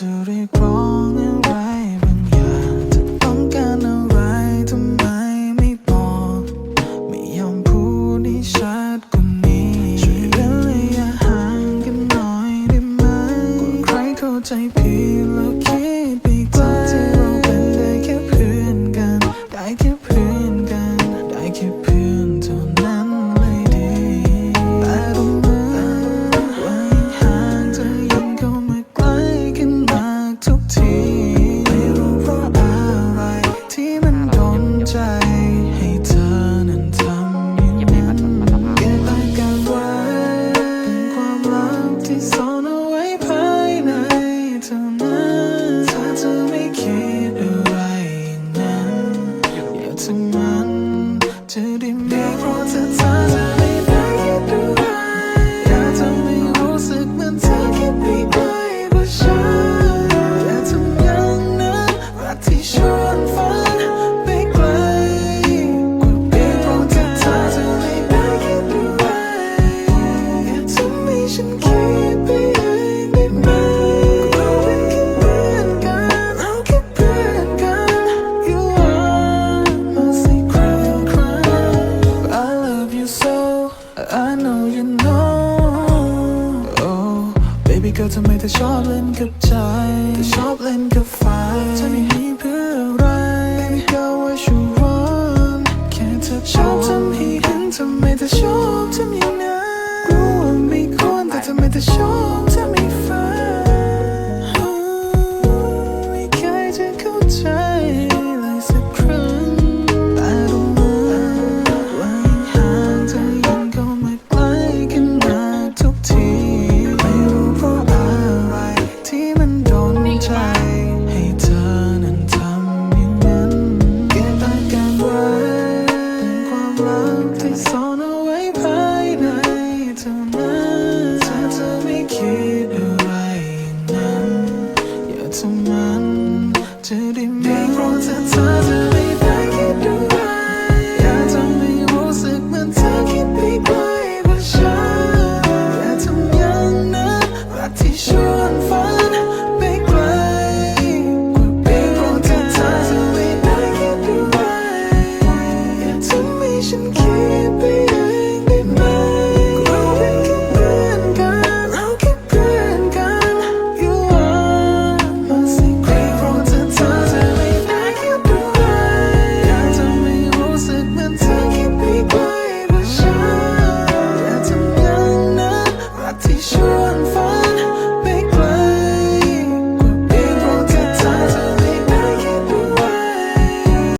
จะเรียกร้องอะไรบางอย่างจะต้องการอะไรทำไมไม่บอก ไม่ยอมพูดให้ชัดกว่านี้ช่วยเลยอยะยห่างกันหน่อยได้ไหมกลัวใครเข้าใจผิดทั้งนั้นจะได้มีเพราะเธอเธอจะไม่ได้คิดด้วยอยากทำให้รู้สึกเหมือนเธอคิดไปไกลกว่าฉันแต่ทำอย่างนั้นรักที่ชวนฝัน I know you know Oh baby girl to make the sharp and good time The sharp and good fight Tell me he put right Baby girl what you want Can't touch Sharp to me and to make the sharp to me now Grow on me the sharp to me fine me. Day grows and turns and